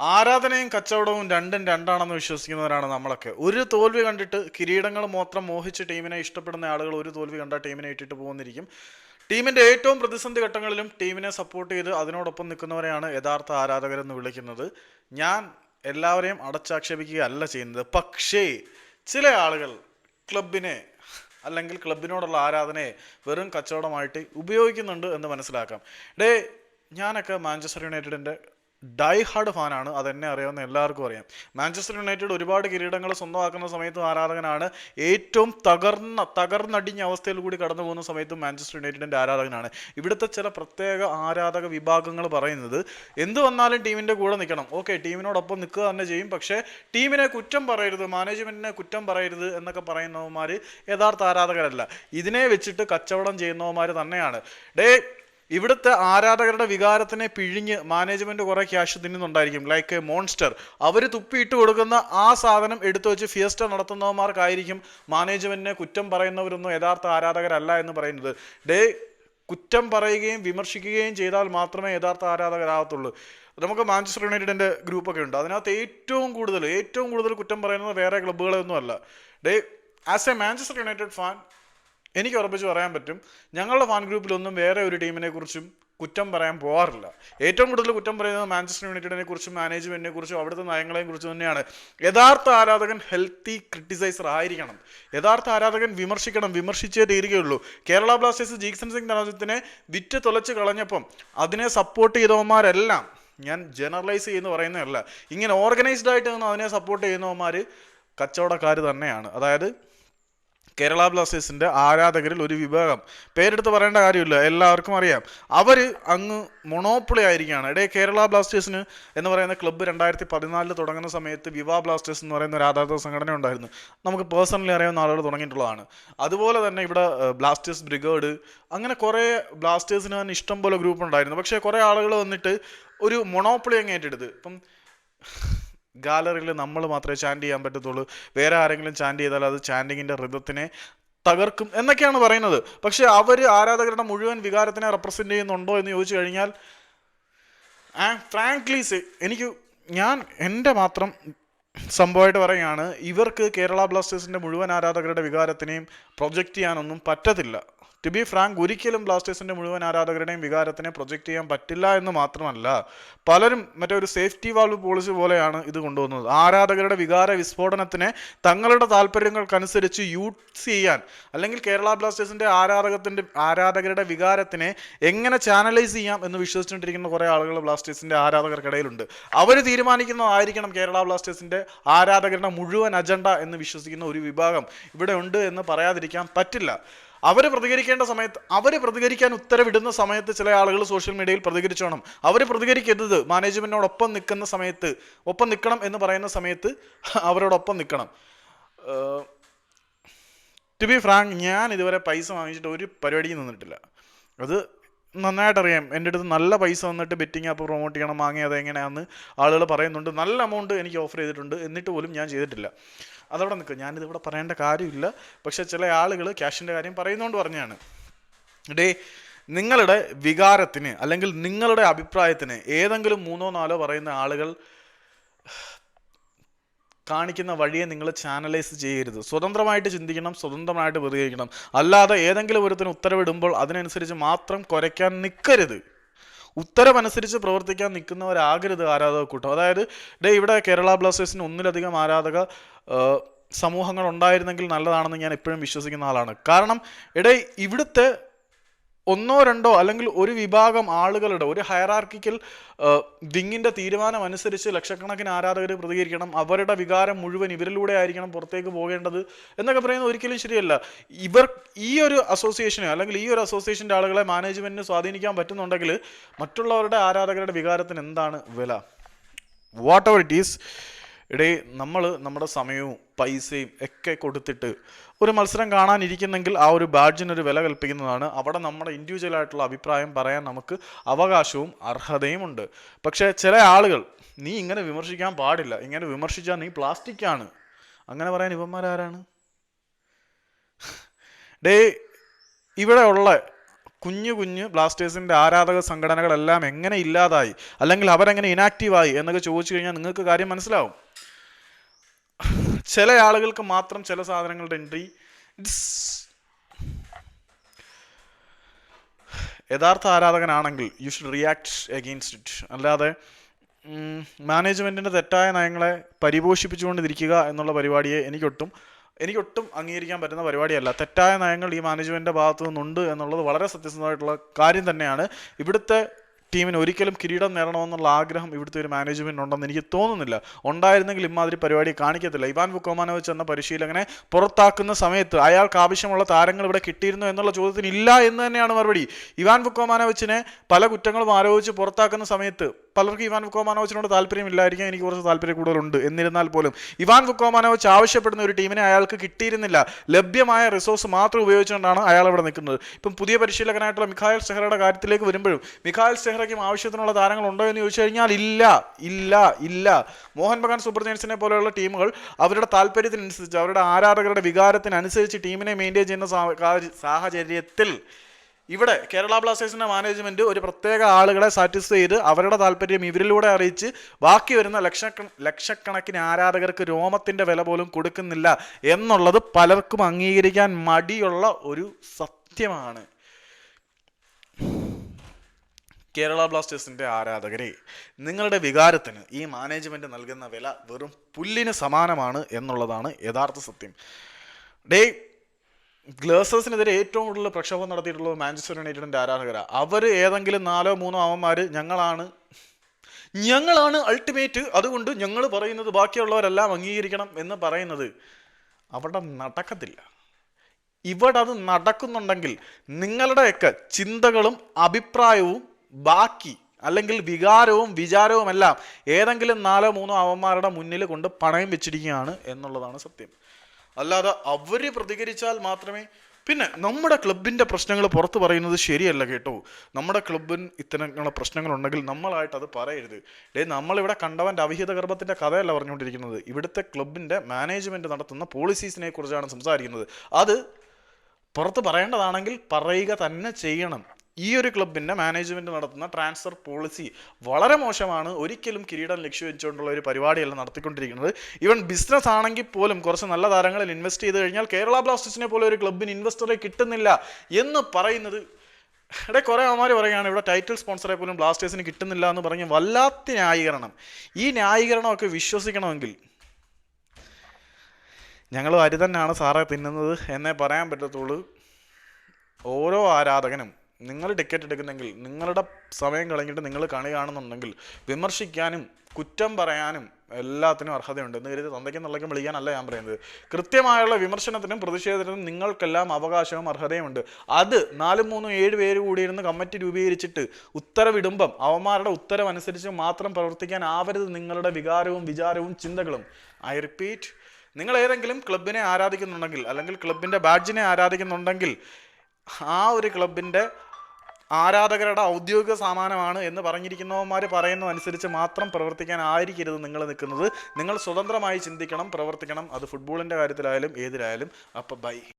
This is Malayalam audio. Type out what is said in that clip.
ആരാധനയും കച്ചവടവും രണ്ടും രണ്ടാണെന്ന് വിശ്വസിക്കുന്നവരാണ് നമ്മളൊക്കെ. ഒരു തോൽവി കണ്ടിട്ട് കിരീടങ്ങൾ മാത്രം മോഹിച്ച് ടീമിനെ ഇഷ്ടപ്പെടുന്ന ആളുകൾ ഒരു തോൽവി കണ്ട ടീമിനെ ഇട്ടിട്ട് പോകുന്നിരിക്കും ടീമിന്റെ ഏറ്റവും പ്രതിസന്ധി ഘട്ടങ്ങളിലും ടീമിനെ സപ്പോർട്ട് ചെയ്ത് അതിനോടൊപ്പം നിൽക്കുന്നവരെയാണ് യഥാർത്ഥ ആരാധകരെന്ന് വിളിക്കുന്നത്. ഞാൻ എല്ലാവരെയും അടച്ചാക്ഷേപിക്കുകയല്ല ചെയ്യുന്നത്. പക്ഷേ ചില ആളുകൾ ക്ലബിനെ അല്ലെങ്കിൽ ക്ലബിനോടുള്ള ആരാധനയെ വെറും കച്ചവടമായിട്ട് ഉപയോഗിക്കുന്നുണ്ട് എന്ന് മനസ്സിലാക്കാം. ഡേ ഞാനൊക്കെ മാഞ്ചസ്റ്റർ യുണൈറ്റഡിന്റെ ഡൈ ഹാർഡ് ഫാനാണ് അതെന്നെ അറിയാവുന്ന എല്ലാവർക്കും അറിയാം. മാഞ്ചസ്റ്റർ യുണൈറ്റഡ് ഒരുപാട് കിരീടങ്ങൾ സ്വന്തമാക്കുന്ന സമയത്തും ആരാധകനാണ്. ഏറ്റവും തകർന്ന തകർന്നടിഞ്ഞ അവസ്ഥയിൽ കൂടി കടന്നു പോകുന്ന സമയത്തും മാഞ്ചസ്റ്റർ യുണൈറ്റഡിന്റെ ആരാധകനാണ്. ഇവിടുത്തെ ചില പ്രത്യേക ആരാധക വിഭാഗങ്ങൾ പറയുന്നത് എന്ത് വന്നാലും ടീമിന്റെ കൂടെ നിൽക്കണം. ഓക്കെ ടീമിനോടൊപ്പം നിൽക്കുക തന്നെ ചെയ്യും. പക്ഷേ ടീമിനെ കുറ്റം പറയരുത് മാനേജ്മെന്റിനെ കുറ്റം പറയരുത് എന്നൊക്കെ പറയുന്നവന്മാർ യഥാർത്ഥ ആരാധകരല്ല. ഇതിനെ വെച്ചിട്ട് കച്ചവടം ചെയ്യുന്നവന്മാർ തന്നെയാണ്. ഡേ ഇവിടുത്തെ ആരാധകരുടെ വികാരത്തിനെ പിഴിഞ്ഞ് മാനേജ്മെന്റ് കുറെ ക്യാഷ് തിന്നുന്നുണ്ടായിരിക്കും. ലൈക്ക് മോൺസ്റ്റർ അവർ തുപ്പിയിട്ട് കൊടുക്കുന്ന ആ സാധനം എടുത്തു വെച്ച് ഫിയസ്റ്റ നടത്തുന്നവന്മാർക്കായിരിക്കും മാനേജ്മെന്റിനെ കുറ്റം പറയുന്നവരൊന്നും യഥാർത്ഥ ആരാധകരല്ല എന്ന് പറയുന്നത്. ഡേ കുറ്റം പറയുകയും വിമർശിക്കുകയും ചെയ്താൽ മാത്രമേ യഥാർത്ഥ ആരാധകരാകത്തുള്ളൂ. നമുക്ക് മാഞ്ചസ്റ്റർ യുണൈറ്റഡിന്റെ ഗ്രൂപ്പൊക്കെ ഉണ്ട്. അതിനകത്ത് ഏറ്റവും കൂടുതൽ ഏറ്റവും കൂടുതൽ കുറ്റം പറയുന്നത് വേറെ ക്ലബ്ബുകളൊന്നും അല്ല day as a Manchester United fan എനിക്ക് ഉറപ്പിച്ച് പറയാൻ പറ്റും ഞങ്ങളുടെ ഫാൻ ഗ്രൂപ്പിലൊന്നും വേറെ ഒരു ടീമിനെ കുറിച്ചും കുറ്റം പറയാൻ പോകാറില്ല ഏറ്റവും കൂടുതൽ കുറ്റം പറയുന്നത് മാഞ്ചസ്റ്റർ യുണൈറ്റഡിനെ കുറിച്ചും മാനേജ്മെന്റിനെ കുറിച്ചും അവിടുത്തെ നയങ്ങളെയും കുറിച്ചും തന്നെയാണ്. യഥാർത്ഥ ആരാധകൻ ഹെൽത്തി ക്രിട്ടിസൈസർ ആയിരിക്കണം. യഥാർത്ഥ ആരാധകൻ വിമർശിക്കണം വിമർശിച്ചേ തീരുകയുള്ളൂ. കേരള ബ്ലാസ്റ്റേഴ്സ് ജീക്സൺ സിംഗ് ധനോജത്തിനെ വിറ്റ് തുളച്ച് കളഞ്ഞപ്പം അതിനെ സപ്പോർട്ട് ചെയ്തവന്മാരെല്ലാം ഞാൻ ജനറലൈസ് ചെയ്യുന്ന പറയുന്നതല്ല ഇങ്ങനെ ഓർഗനൈസ്ഡ് ആയിട്ട് നിന്ന് അതിനെ സപ്പോർട്ട് ചെയ്യുന്നവന്മാർ കച്ചവടക്കാർ തന്നെയാണ്. അതായത് കേരള ബ്ലാസ്റ്റേഴ്സിന്റെ ആരാധകരിൽ ഒരു വിഭാഗം. പേരെടുത്ത് പറയേണ്ട കാര്യമില്ല എല്ലാവർക്കും അറിയാം. അവർ അങ്ങ് മൊണോപ്പൊളി ആയിരിക്കുകയാണ്. ഇടേ കേരള ബ്ലാസ്റ്റേഴ്സിന് എന്ന് പറയുന്ന ക്ലബ്ബ് രണ്ടായിരത്തി പതിനാലിൽ തുടങ്ങുന്ന സമയത്ത് വിവാ ബ്ലാസ്റ്റേഴ്സ് എന്ന് പറയുന്ന ഒരു ആരാധക സംഘടന ഉണ്ടായിരുന്നു. നമുക്ക് പേഴ്സണലി അറിയാവുന്ന ആളുകൾ തുടങ്ങിയിട്ടുള്ളതാണ്. അതുപോലെ തന്നെ ഇവിടെ ബ്ലാസ്റ്റേഴ്സ് ബ്രിഗേഡ് അങ്ങനെ കുറേ ബ്ലാസ്റ്റേഴ്സിന് തന്നെ ഇഷ്ടം പോലെ ഗ്രൂപ്പ് ഉണ്ടായിരുന്നു. പക്ഷേ കുറേ ആളുകൾ വന്നിട്ട് ഒരു മൊണോപ്പൊളി അങ്ങ് ഏറ്റെടുത്ത്. ഇപ്പം ഗാലറിയിൽ നമ്മൾ മാത്രമേ ചാൻഡ് ചെയ്യാൻ പറ്റത്തുള്ളൂ. വേറെ ആരെങ്കിലും ചാൻഡ് ചെയ്താൽ അത് ചാൻഡിങ്ങിന്റെ ഋതത്തിനെ തകർക്കും എന്നൊക്കെയാണ് പറയുന്നത്. പക്ഷെ അവർ ആരാധകരുടെ മുഴുവൻ വികാരത്തിനെ റെപ്രസെന്റ് ചെയ്യുന്നുണ്ടോ എന്ന് ചോദിച്ചു കഴിഞ്ഞാൽ ഫ്രാങ്ക്ലി എനിക്ക് ഞാൻ എന്റെ മാത്രം സംഭവമായിട്ട് പറയുകയാണ് ഇവർക്ക് കേരള ബ്ലാസ്റ്റേഴ്സിന്റെ മുഴുവൻ ആരാധകരുടെ വികാരത്തിനെയും പ്രൊജക്റ്റ് ചെയ്യാനൊന്നും പറ്റത്തില്ല. ടു ബി ഫ്രാങ്ക് ഒരിക്കലും ബ്ലാസ്റ്റേഴ്സിന്റെ മുഴുവൻ ആരാധകരുടെയും വികാരത്തിനെ പ്രൊജക്റ്റ് ചെയ്യാൻ പറ്റില്ല എന്ന് മാത്രമല്ല പലരും മറ്റൊരു സേഫ്റ്റി വാൾവ് പോളിസി പോലെയാണ് ഇത് കൊണ്ടുവന്നത്. ആരാധകരുടെ വികാര വിസ്ഫോടനത്തിനെ തങ്ങളുടെ താല്പര്യങ്ങൾക്കനുസരിച്ച് യൂസ് ചെയ്യാൻ അല്ലെങ്കിൽ കേരള ബ്ലാസ്റ്റേഴ്സിന്റെ ആരാധകത്തിന്റെ ആരാധകരുടെ വികാരത്തിനെ എങ്ങനെ ചാനലൈസ് ചെയ്യാം എന്ന് വിശ്വസിച്ചുകൊണ്ടിരിക്കുന്ന കുറേ ആളുകൾ ബ്ലാസ്റ്റേഴ്സിന്റെ ആരാധകർക്കിടയിലുണ്ട്. അവർ തീരുമാനിക്കുന്നതായിരിക്കണം കേരള ബ്ലാസ്റ്റേഴ്സിന്റെ ആരാധകരുടെ മുഴുവൻ അജണ്ട എന്ന് വിശ്വസിക്കുന്ന ഒരു വിഭാഗം ഇവിടെ ഉണ്ട് എന്ന് പറയാതിരിക്കാൻ പറ്റില്ല. അവർ പ്രതികരിക്കേണ്ട സമയത്ത് അവർ പ്രതികരിക്കാൻ ഉത്തരവിടുന്ന സമയത്ത് ചില ആളുകൾ സോഷ്യൽ മീഡിയയിൽ പ്രതികരിച്ചോണം അവർ പ്രതികരിക്കരുത്. മാനേജ്മെന്റിനോടൊപ്പം നിൽക്കുന്ന സമയത്ത് ഒപ്പം നിൽക്കണം എന്ന് പറയുന്ന സമയത്ത് അവരോടൊപ്പം നിൽക്കണം. ടു ബി ഫ്രാങ്ക് ഞാൻ ഇതുവരെ പൈസ വാങ്ങിച്ചിട്ട് ഒരു പരിപാടിയും നിന്നിട്ടില്ല. അത് നന്നായിട്ട് അറിയാം എന്റെ അടുത്ത് നല്ല പൈസ വന്നിട്ട് ബെറ്റിംഗ് ആപ്പ് പ്രൊമോട്ട് ചെയ്യണം വാങ്ങി അത് ആളുകൾ പറയുന്നുണ്ട്. നല്ല എമൗണ്ട് എനിക്ക് ഓഫർ ചെയ്തിട്ടുണ്ട്. എന്നിട്ട് പോലും ഞാൻ ചെയ്തിട്ടില്ല. അതവിടെ നിൽക്കും. ഞാനിത് ഇവിടെ പറയേണ്ട കാര്യമില്ല. പക്ഷേ ചില ആളുകൾ ക്യാഷിന്റെ കാര്യം പറയുന്നതുകൊണ്ട് പറഞ്ഞാണ് ഡേ നിങ്ങളുടെ വികാരത്തിന് അല്ലെങ്കിൽ നിങ്ങളുടെ അഭിപ്രായത്തിന് ഏതെങ്കിലും മൂന്നോ നാലോ പറയുന്ന ആളുകൾ കാണിക്കുന്ന വഴിയെ നിങ്ങൾ ചാനലൈസ് ചെയ്യരുത്. സ്വതന്ത്രമായിട്ട് ചിന്തിക്കണം സ്വതന്ത്രമായിട്ട് പ്രതികരിക്കണം. അല്ലാതെ ഏതെങ്കിലും ഒരുത്തിന് ഉത്തരവിടുമ്പോൾ അതിനനുസരിച്ച് മാത്രം കുരയ്ക്കാൻ നിൽക്കരുത് ഉത്തരമനുസരിച്ച് പ്രവർത്തിക്കാൻ നിൽക്കുന്നവരാകരുത് ആരാധക കൂട്ടം. അതായത് ഡേ ഇവിടെ കേരള ബ്ലാസ്റ്റേഴ്സിന് ഒന്നിലധികം ആരാധക സമൂഹങ്ങൾ ഉണ്ടായിരുന്നെങ്കിൽ നല്ലതാണെന്ന് ഞാൻ എപ്പോഴും വിശ്വസിക്കുന്ന ആളാണ്. കാരണം ഇടയിൽ ഇവിടുത്തെ ഒന്നോ രണ്ടോ അല്ലെങ്കിൽ ഒരു വിഭാഗം ആളുകളുടെ ഒരു ഹയറാർക്കിക്കൽ ദിങ്ങിന്റെ തീരുമാനം അനുസരിച്ച് ലക്ഷക്കണക്കിന് ആരാധകർ പ്രതികരിക്കണം. അവരുടെ വികാരം മുഴുവൻ ഇവരിലൂടെ ആയിരിക്കണം പുറത്തേക്ക് പോകേണ്ടത് എന്നൊക്കെ പറയുന്നത് ഒരിക്കലും ശരിയല്ല. ഇവർ ഈ ഒരു അസോസിയേഷനെ അല്ലെങ്കിൽ ഈ ഒരു അസോസിയേഷന്റെ ആളുകളെ മാനേജ്മെന്റിന് സ്വാധീനിക്കാൻ പറ്റുന്നുണ്ടെങ്കിൽ മറ്റുള്ളവരുടെ ആരാധകരുടെ വികാരത്തിന് എന്താണ് വില? വാട്ട് എവർ ഇറ്റ് ഈസ് ഇടേ നമ്മൾ നമ്മുടെ സമയവും പൈസയും ഒക്കെ കൊടുത്തിട്ട് ഒരു മത്സരം കാണാനിരിക്കുന്നെങ്കിൽ ആ ഒരു ബാഡ്ജിനൊരു വില കൽപ്പിക്കുന്നതാണ്. അവിടെ നമ്മുടെ ഇൻഡിവിജ്വൽ ആയിട്ടുള്ള അഭിപ്രായം പറയാൻ നമുക്ക് അവകാശവും അർഹതയും ഉണ്ട് പക്ഷേ ചില ആളുകൾ നീ ഇങ്ങനെ വിമർശിക്കാൻ പാടില്ല. ഇങ്ങനെ വിമർശിച്ചാൽ നീ പ്ലാസ്റ്റിക്കാണ്. അങ്ങനെ പറയാൻ ഇവന്മാരാരാണ്? ഡേ ഇവിടെ ഉള്ള കുഞ്ഞു കുഞ്ഞു ബ്ലാസ്റ്റേഴ്സിന്റെ ആരാധക സംഘടനകളെല്ലാം എങ്ങനെ ഇല്ലാതായി? അല്ലെങ്കിൽ അവരെങ്ങനെ ഇനാക്റ്റീവായി എന്നൊക്കെ ചോദിച്ചു കഴിഞ്ഞാൽ നിങ്ങൾക്ക് കാര്യം മനസ്സിലാവും. ചില ആളുകൾക്ക് മാത്രം ചില സാധനങ്ങളുടെ എൻട്രി ഇറ്റ്സ് യഥാർത്ഥ ആരാധകനാണെങ്കിൽ you should react against it അല്ലാതെ മാനേജ്മെന്റിന്റെ തെറ്റായ നയങ്ങളെ പരിപോഷിപ്പിച്ചുകൊണ്ടിരിക്കുക എന്നുള്ള പരിപാടിയെ എനിക്കൊട്ടും എനിക്കൊട്ടും അംഗീകരിക്കാൻ പറ്റുന്ന പരിപാടിയല്ല. തെറ്റായ നയങ്ങൾ ഈ മാനേജ്മെന്റിന്റെ ഭാഗത്തു നിന്നുണ്ട് എന്നുള്ളത് വളരെ സത്യസന്ധമായിട്ടുള്ള കാര്യം തന്നെയാണ്. ഇവിടുത്തെ ടീമിന് ഒരിക്കലും കിരീടം നേടണമെന്നുള്ള ആഗ്രഹം ഇവിടുത്തെ ഒരു മാനേജ്മെന്റ് ഉണ്ടെന്ന് എനിക്ക് തോന്നുന്നില്ല. ഉണ്ടായിരുന്നെങ്കിൽ ഇമാതിരി പരിപാടി കാണിക്കത്തില്ല. ഇവാൻ വുക്കോമാനോവിച്ച് എന്ന പരിശീലകനെ പുറത്താക്കുന്ന സമയത്ത് അയാൾക്ക് ആവശ്യമുള്ള താരങ്ങൾ ഇവിടെ കിട്ടിയിരുന്നു എന്നുള്ള ചോദ്യത്തിന് ഇല്ല എന്ന് തന്നെയാണ് മറുപടി. ഇവാൻ വുക്കോമാനോവിച്ചിനെ പല കുറ്റങ്ങളും ആരോപിച്ച് പുറത്താക്കുന്ന സമയത്ത് പലർക്കും ഇവാൻ വുക്കോമാനോവിച്ചിനോട് താല്പര്യമില്ലായിരിക്കാം എനിക്ക് കുറച്ച് താല്പര്യം കൂടുതലുണ്ട്. എന്നിരുന്നാൽ പോലും ഇവാൻ വുക്കോമാനോവിച്ച് ആവശ്യപ്പെടുന്ന ഒരു ടീമിനെ അയാൾക്ക് കിട്ടിയിരുന്നില്ല. ലഭ്യമായ റിസോഴ്സ് മാത്രം ഉപയോഗിച്ചുകൊണ്ടാണ് അയാൾ ഇവിടെ നിൽക്കുന്നത്. ഇപ്പം പുതിയ പരിശീലകനായിട്ടുള്ള മിഖായൽ സെഹ്റയുടെ കാര്യത്തിലേക്ക് വരുമ്പോഴും മിഖായൽ സെഹ്റയ്ക്കും ആവശ്യത്തിനുള്ള താരങ്ങൾ ഉണ്ടോ എന്ന് ചോദിച്ചു കഴിഞ്ഞാൽ ഇല്ല ഇല്ല ഇല്ല. മോഹൻ ബഗാൻ സൂപ്പർ ജയൻസിനെ പോലെയുള്ള ടീമുകൾ അവരുടെ താല്പര്യത്തിനനുസരിച്ച് അവരുടെ ആരാധകരുടെ വികാരത്തിനനുസരിച്ച് ടീമിനെ മെയിന്റെയിൻ ചെയ്യുന്ന സാഹചര്യത്തിൽ ഇവിടെ കേരള ബ്ലാസ്റ്റേഴ്സിന്റെ മാനേജ്മെന്റ് ഒരു പ്രത്യേക ആളുകളെ സാറ്റിസ്ഫൈ ചെയ്ത് അവരുടെ താല്പര്യം ഇവരിലൂടെ അറിയിച്ച് ബാക്കി വരുന്ന ലക്ഷ ലക്ഷക്കണക്കിന് ആരാധകർക്ക് രോമത്തിന്റെ വില പോലും കൊടുക്കുന്നില്ല എന്നുള്ളത് പലർക്കും അംഗീകരിക്കാൻ മടിയുള്ള ഒരു സത്യമാണ്. കേരള ബ്ലാസ്റ്റേഴ്സിന്റെ ആരാധകരെ നിങ്ങളുടെ വികാരത്തിന് ഈ മാനേജ്മെന്റ് നൽകുന്ന വില വെറും പുല്ലിന് സമാനമാണ് എന്നുള്ളതാണ് യഥാർത്ഥ സത്യം. ഡേ ഗ്ലേസേഴ്സിനെതിരെ ഏറ്റവും കൂടുതൽ പ്രക്ഷോഭം നടത്തിയിട്ടുള്ളത് മാഞ്ചസ്റ്റർ യുണൈറ്റഡിന്റെ ആരാധകരാണ് അവർ ഏതെങ്കിലും നാലോ മൂന്നോ അവന്മാർ ഞങ്ങളാണ്. ഞങ്ങളാണ് അൾട്ടിമേറ്റ്. അതുകൊണ്ട് ഞങ്ങൾ പറയുന്നത് ബാക്കിയുള്ളവരെല്ലാം അംഗീകരിക്കണം എന്ന് പറയുന്നത് അവിടെ നടക്കത്തില്ല. ഇവിടെ അത് നടക്കുന്നുണ്ടെങ്കിൽ നിങ്ങളുടെയൊക്കെ ചിന്തകളും അഭിപ്രായവും ബാക്കി അല്ലെങ്കിൽ വികാരവും വിചാരവും എല്ലാം ഏതെങ്കിലും നാലോ മൂന്നോ അവന്മാരുടെ മുന്നിൽ കൊണ്ട് പണയം വെച്ചിരിക്കുകയാണ് എന്നുള്ളതാണ് സത്യം. അല്ലാതെ അവർ പ്രതികരിച്ചാൽ മാത്രമേ പിന്നെ നമ്മുടെ ക്ലബിന്റെ പ്രശ്നങ്ങൾ പുറത്ത് പറയുന്നത് ശരിയല്ല കേട്ടോ. നമ്മുടെ ക്ലബിന് ഇത്തരത്തിലുള്ള പ്രശ്നങ്ങളുണ്ടെങ്കിൽ നമ്മളായിട്ട് അത് പറയരുത്. ഡേ നമ്മളിവിടെ കണ്ടവന്റെ അവിഹിത ഗർഭത്തിന്റെ കഥയല്ല പറഞ്ഞുകൊണ്ടിരിക്കുന്നത്. ഇവിടുത്തെ ക്ലബിന്റെ മാനേജ്മെന്റ് നടത്തുന്ന പോളിസീസിനെ കുറിച്ചാണ് സംസാരിക്കുന്നത്. അത് പുറത്ത് പറയേണ്ടതാണെങ്കിൽ പറയുക തന്നെ ചെയ്യണം. ഈ ഒരു ക്ലബിന്റെ മാനേജ്മെന്റ് നടത്തുന്ന ട്രാൻസ്ഫർ പോളിസി വളരെ മോശമാണ്. ഒരിക്കലും കിരീടം ലക്ഷ്യം വെച്ചുകൊണ്ടുള്ള ഒരു പരിപാടിയല്ല നടത്തിക്കൊണ്ടിരിക്കുന്നത്. ഇവൻ ബിസിനസ് ആണെങ്കിൽ പോലും കുറച്ച് നല്ല താരങ്ങളിൽ ഇൻവെസ്റ്റ് ചെയ്ത് കഴിഞ്ഞാൽ കേരള ബ്ലാസ്റ്റേഴ്സിനെ പോലെ ഒരു ക്ലബിന് ഇൻവെസ്റ്ററെ കിട്ടുന്നില്ല എന്ന് പറയുന്നത് ഇവിടെ കുറേ അവന്മാർ പറയുകയാണ് ഇവിടെ ടൈറ്റിൽ സ്പോൺസറെ പോലും ബ്ലാസ്റ്റേഴ്സിന് കിട്ടുന്നില്ല എന്ന് പറഞ്ഞ് വല്ലാത്ത ന്യായീകരണം. ഈ ന്യായീകരണമൊക്കെ വിശ്വസിക്കണമെങ്കിൽ ഞങ്ങൾ അരി തന്നെയാണ് സാറേ തിന്നുന്നത് എന്നേ പറയാൻ പറ്റത്തുള്ളൂ. ഓരോ ആരാധകനും നിങ്ങൾ ടിക്കറ്റ് എടുക്കുന്നെങ്കിൽ നിങ്ങളുടെ സമയം കളഞ്ഞിട്ട് നിങ്ങൾ കണി കാണുന്നുണ്ടെങ്കിൽ വിമർശിക്കാനും കുറ്റം പറയാനും എല്ലാത്തിനും അർഹതയുണ്ട്. എന്ന് കരുതി തന്തയ്ക്കും തള്ളയ്ക്കും വിളിക്കാനല്ല ഞാൻ പറയുന്നത്. കൃത്യമായുള്ള വിമർശനത്തിനും പ്രതിഷേധത്തിനും നിങ്ങൾക്കെല്ലാം അവകാശവും അർഹതയുമുണ്ട്. അത് നാലും മൂന്നും ഏഴ് പേര് കൂടിയിരുന്ന് കമ്മിറ്റി രൂപീകരിച്ചിട്ട് ഉത്തരവിടുമ്പം അവന്മാരുടെ ഉത്തരവനുസരിച്ച് മാത്രം പ്രവർത്തിക്കാൻ ആവരുത് നിങ്ങളുടെ വികാരവും വിചാരവും ചിന്തകളും. ഐ റിപ്പീറ്റ് നിങ്ങൾ ഏതെങ്കിലും ക്ലബിനെ ആരാധിക്കുന്നുണ്ടെങ്കിൽ അല്ലെങ്കിൽ ക്ലബിന്റെ ബാഡ്ജിനെ ആരാധിക്കുന്നുണ്ടെങ്കിൽ ആ ഒരു ക്ലബിന്റെ ആരാധകരുടെ ഔദ്യോഗിക സാമാനമാണ് എന്ന് പറഞ്ഞിരിക്കുന്നവന്മാർ പറയുന്നതനുസരിച്ച് മാത്രം പ്രവർത്തിക്കാൻ ആയിരിക്കരുത് നിങ്ങൾ നിൽക്കുന്നത്. നിങ്ങൾ സ്വതന്ത്രമായി ചിന്തിക്കണം പ്രവർത്തിക്കണം. അത് ഫുട്ബോളിന്റെ കാര്യത്തിലായാലും ഏതിലായാലും. അപ്പം ബൈ